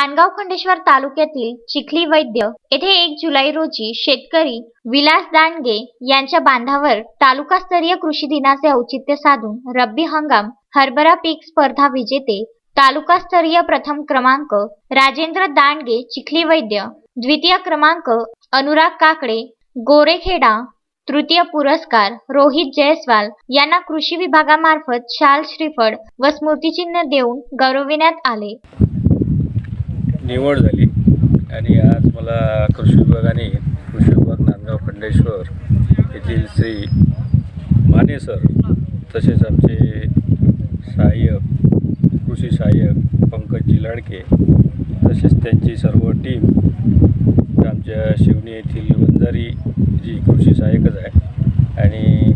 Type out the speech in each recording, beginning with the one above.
नांदगाव खंडेश्वर तालुक्यातील चिखली वैद्य येथे एक जुलै रोजी शेतकरी विलास दांडगे यांच्या बांधावर तालुकास्तरीय कृषी दिनाचे औचित्य साधून रब्बी हंगाम हरभरा पीक स्पर्धा विजेते तालुकास्तरीय प्रथम क्रमांक राजेंद्र दांडगे चिखली वैद्य द्वितीय क्रमांक अनुराग काकडे गोरेखेडा तृतीय पुरस्कार रोहित जयस्वाल यांना कृषी विभागामार्फत शाल श्रीफळ व स्मृतिचिन्ह देऊन गौरविण्यात आले. निवड झाली. आणि आज मला कृषी विभागाने कृषी विभाग नांदगाव खंडेश्वर येथील श्री माने सर तसेच आमचे सहाय्यक कृषी सहाय्यक पंकजी लाडके तसेच त्यांची सर्व टीम आमच्या शिवणी येथील वंजारी जी कृषी सहाय्यकच आहे. आणि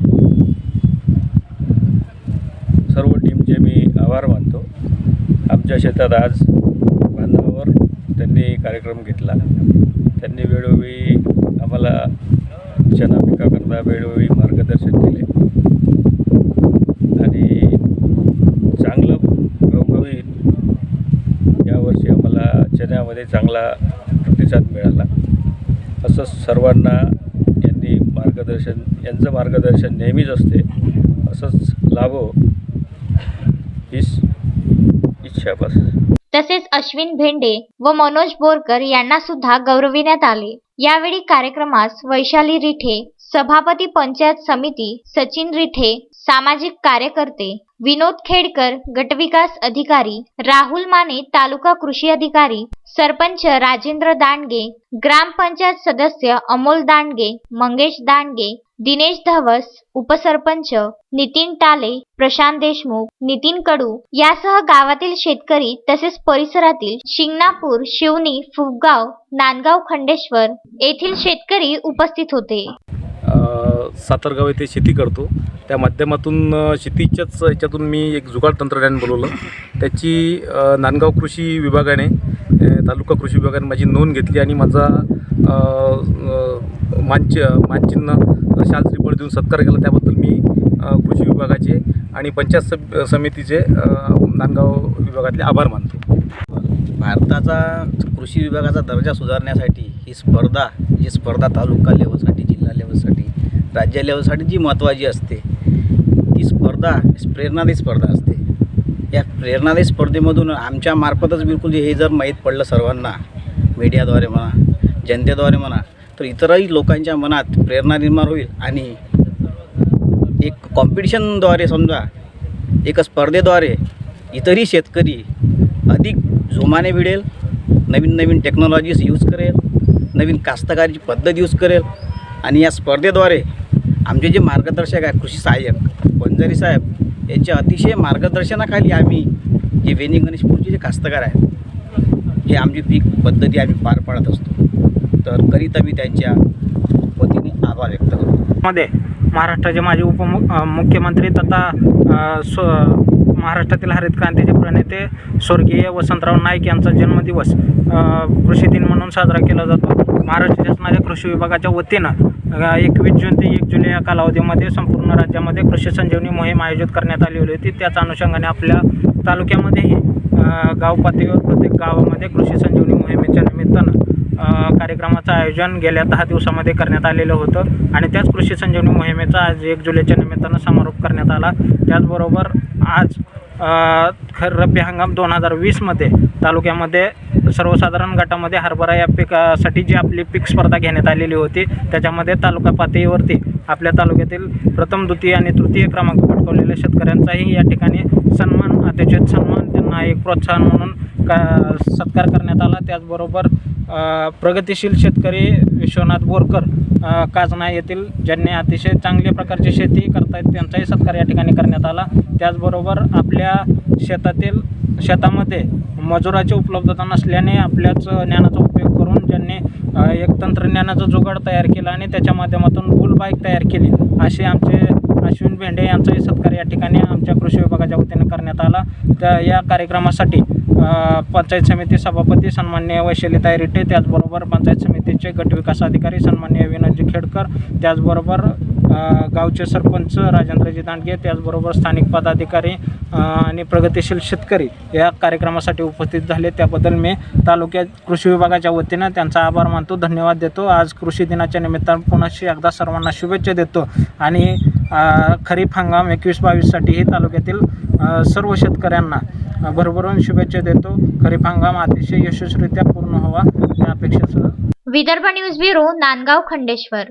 सर्व टीमचे मी आभार मानतो. आमच्या शेतात आज त्यांनी कार्यक्रम घेतला. त्यांनी वेळोवेळी आम्हाला चना पिकाकरता वेळोवेळी मार्गदर्शन केले. आणि चांगलं घवघवीत यावर्षी आम्हाला चण्यामध्ये चांगला प्रतिसाद मिळाला. असंच सर्वांना यांनी मार्गदर्शन यांचं मार्गदर्शन नेहमीच असते. असंच लाभो हीच इच्छा बस. तसेच अश्विन भेंडे व मनोज बोरकर यांना सुद्धा गौरविण्यात आले. यावेळी कार्यक्रमास वैशाली रिठे सभापती पंचायत समिती सचिन रिठे सामाजिक कार्यकर्ते विनोद खेडकर गटविकास अधिकारी राहुल माने तालुका कृषी अधिकारी सरपंच राजेंद्र दांडगे ग्रामपंचायत सदस्य अमोल दांडगे मंगेश दांडगे दिनेश धवस उपसरपंच नितीन टाले प्रशांत देशमुख नितीन कडू यासह गावातील शेतकरी तसेच परिसरातील शिंगणापूर शिवणी फुगगाव नांदगाव खंडेश्वर येथील शेतकरी उपस्थित होते. सातारगाव सातरगाव येथे शेती करतो. त्या माध्यमातून शेतीच्याच याच्यातून मी एक जुगाड तंत्रज्ञान बोलवलं त्याची नांदगाव कृषी विभागाने तालुका कृषी विभागाने माझी नोंद घेतली आणि माझा अ, मानचिन्ह शाल देऊन सत्कार केला. त्याबद्दल मी कृषी विभागाचे आणि पंचायत सम समितीचे नांदगाव विभागातले आभार मानतो. भारताचा कृषी विभागाचा दर्जा सुधारण्यासाठी ही स्पर्धा जी स्पर्धा तालुका लेवलसाठी जिल्हा लेवलसाठी राज्य लेवलसाठी जी महत्त्वाची असते ती स्पर्धा प्रेरणादायी स्पर्धा असते. या प्रेरणादायी स्पर्धेमधून आमच्या मार्फतच बिलकुल हे जर माहीत पडलं सर्वांना मीडियाद्वारे म्हणा जनतेद्वारे म्हणा तर इतरही लोकांच्या मनात प्रेरणा निर्माण होईल आणि एक कॉम्पिटिशनद्वारे समजा एका स्पर्धेद्वारे इतरही शेतकरी अधिक जोमाने भिडेल नवीन नवीन टेक्नॉलॉजीज यूज करेल नवीन कास्तकारीची पद्धत यूज करेल आणि या स्पर्धेद्वारे आमचे जे मार्गदर्शक आहे कृषी सहाय्यक पंजारी साहेब यांच्या अतिशय मार्गदर्शनाखाली आम्ही जे वेणी गणेशपूरचे जे कास्तकार आहेत हे आमची पीक पद्धती आम्ही पार पाडत असतो. तर करीता मी त्यांच्या वतीने आभार व्यक्त करतो. मध्ये महाराष्ट्राचे माजी उपमु मुख्यमंत्री तथा स्व महाराष्ट्रातील हरित क्रांतीचे प्रणेते स्वर्गीय वसंतराव नाईक यांचा जन्मदिवस कृषी दिन म्हणून साजरा केला जातो. महाराष्ट्र शासनाच्या कृषी विभागाच्या वतीनं एकवीस जून ते एक जुलै या कालावधीमध्ये संपूर्ण राज्यामध्ये कृषी संजीवनी मोहीम आयोजित करण्यात आलेली होती. त्याच अनुषंगाने आपल्या तालुक्यामध्येही गाव पातळीवर प्रत्येक गावामध्ये कृषी संजीवनी मोहिमेच्या निमित्तानं कार्यक्रमाचं आयोजन गेल्या दहा दिवसामध्ये करण्यात आलेलं होतं. आणि त्याच कृषी संजीवनी मोहिमेचा आज एक जुलैच्या निमित्तानं समारोप करण्यात आला. त्याचबरोबर आज खर रब्बी हंगाम दोन हजार वीसमध्ये तालुक्यामध्ये सर्वसाधारण गटामध्ये हरभरा या पिकासाठी जी आपली पीक स्पर्धा घेण्यात आलेली होती त्याच्यामध्ये तालुका पातळीवरती आपल्या तालुक्यातील प्रथम द्वितीय आणि तृतीय क्रमांक पटकवलेल्या शेतकऱ्यांचाही या ठिकाणी सन्मान अतिशय सन्मान त्यांना एक प्रोत्साहन म्हणून का सत्कार करण्यात आला. त्याचबरोबर प्रगतिशील शेतकरी विश्वनाथ बोरकर काजना येथील ज्यांनी अतिशय चांगल्या प्रकारची शेती करतायत त्यांचाही सत्कार या ठिकाणी करण्यात आला. त्याचबरोबर आपल्या शेतातील शेतामध्ये मजुराची उपलब्धता नसल्याने आपल्याच ज्ञानाचा उपयोग करून ज्यांनी एक तंत्रज्ञानाचं जुगाड तयार केला आणि त्याच्या माध्यमातून बुल बाईक तयार केली असे आमचे अश्विन भेंडे यांचाही सत्कार या ठिकाणी आमच्या कृषी विभागाच्या वतीने करण्यात आला. त्या या कार्यक्रमासाठी पंचायत समिती सभापती सन्मान्य वैशलिताई रिटे त्याचबरोबर पंचायत समितीचे गट विकास अधिकारी सन्मान्य विनोदजी खेडकर त्याचबरोबर गावचे सरपंच राजेंद्रजी दांडगे त्याचबरोबर स्थानिक पदाधिकारी आणि प्रगतिशील शेतकरी या कार्यक्रमासाठी उपस्थित झाले. त्याबद्दल मी तालुक्यात कृषी विभागाच्या वतीनं त्यांचा आभार मानतो धन्यवाद देतो. आज कृषी दिनाच्या निमित्तानं पुन्हा एकदा सर्वांना शुभेच्छा देतो. आणि खरीप हंगाम एकवीस बावीससाठीही तालुक्यातील सर्व शेतकऱ्यांना भरभरून शुभेच्छा देतो. खरीप हंगाम अतिशय यशस्वीरित्या पूर्ण व्हावा. या अपेक्षेसह विदर्भ न्यूज ब्युरो नांदगाव खंडेश्वर.